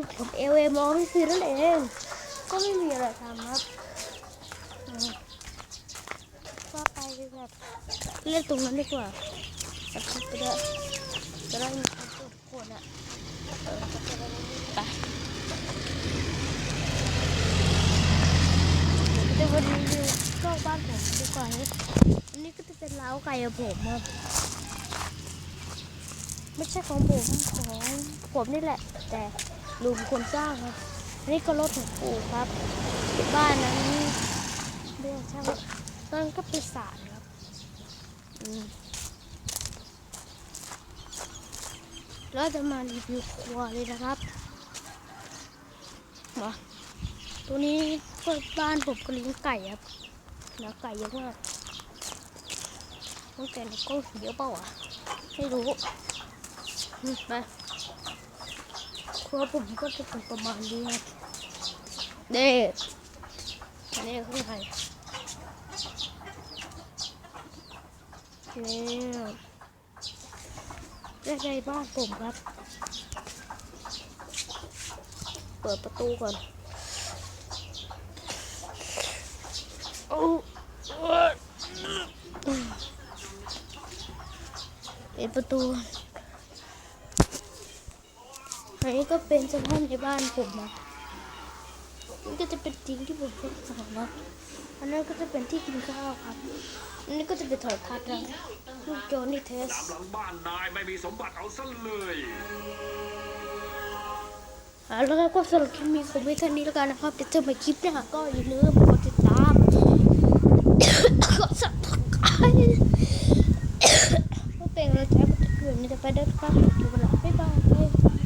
ู่กับเอเอมอไม่คือนั่นเอง ก็ไม่มีอะไรทำครับอืมว่าไปแบบเล่นตรงนั้นดีกว่าสักพักได้จะได้มีความสุขทุกคนอะเออก็จะไปเดี๋ยววันนี้วิวก็บ้านผมดีกว่านะอันนี้ก็จะเป็นเล้าไก่ของผมครับไม่ใช่ของผมของผมนี่แหละ แต่ ลุงคนสร้างครับอันนี้ก็รถของปู่ครับ บ้านนั้นเรื่องช่างนั่นก็เป็นศาลครับอืมแล้วจะมารีวิวครัวเลยนะครับมาตัวนี้ก็บ้านผมก็เลี้ยงไก่ครับเนื้อไก่เยอะมากตั้งแต่กล้องเยอะเปล่าวะไม่รู้มไป ครัวผมก็จะเป็นประมาณนี้ครับเด้อันนี้คือใครนี่ได้ใจบ้านผมครับ เปิดประตูก่อนโอ้ปิดประตู อันนี้ก็เป็นสภาพในบ้านผมนะนี่ก็จะเป็นทิ้งที่ผมชอบสั่งนะอันนั้นก็จะเป็นที่กินข้าวครับ อันนี้ก็จะเป็นถอยพัดนะลูกโจนี่เทสตามหลังบ้านนายไม่มีสมบัติเอาซะเลยอ่าแล้วก็สำหรับคลิปนี้ผมไม่เท่านี้แล้วกันนะครับเดี๋ยวเจอใหม่คลิปหน้าก็อย่าลืมกดติดตามกดสับสไครต์เพื่อเป็นกำลังใจให้ผมจะเกิดในต่อไปด้วยครับดูเวลา